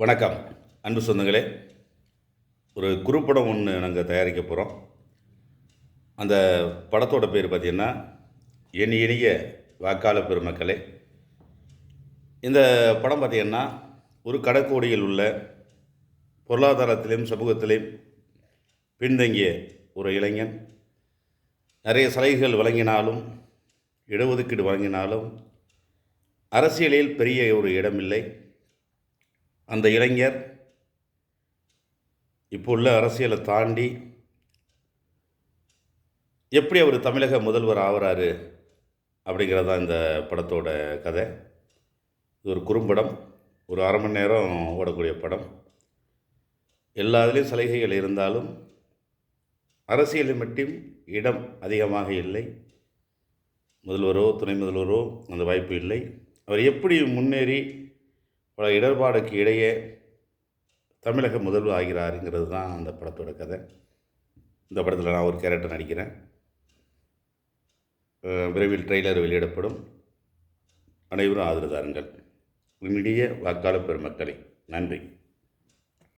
வணக்கம். அன்பு சொந்தங்களே ஒரு குறுப்படம் ஒன்று நாங்கள் தயாரிக்க போகிறோம் அந்த படத்தோட பேர் பார்த்திங்கன்னா என் இனிய வாக்காள பெருமக்களே. இந்த படம் பார்த்திங்கன்னா ஒரு கடற்கோடியில் உள்ள பொருளாதாரத்திலையும் சமூகத்திலையும் பின்தங்கிய ஒரு இளைஞன். நிறைய சலுகைகள் வழங்கினாலும் இடஒதுக்கீடு வழங்கினாலும் அரசியலில் பெரிய ஒரு இடமில்லை. அந்த இளைஞர் இப்போ உள்ள அரசியலை தாண்டி எப்படி அவர் தமிழக முதல்வர் ஆகிறாரு அப்படிங்கிறது தான் இந்த படத்தோட கதை. இது ஒரு குறும்படம் ஒரு அரை மணி நேரம் ஓடக்கூடிய படம். எல்லா இதுலேயும் சலுகைகள் இருந்தாலும் அரசியலில் மட்டும் இடம் அதிகமாக இல்லை. முதல்வரோ துணை முதல்வரோ அந்த வாய்ப்பு இல்லை. அவர் எப்படி முன்னேறி பல இடர்பாடுக்கு இடையே தமிழக முதல்வர் ஆகிறாருங்கிறது தான் அந்த படத்தோட கதை. இந்த படத்தில் நான் ஒரு கேரக்டர் நடிக்கிறேன். விரைவில் ட்ரெய்லர் வெளியிடப்படும். அனைவரும் ஆதரவு தாருங்கள். உன்னுடைய வாக்காளர் பெருமக்களே நன்றி.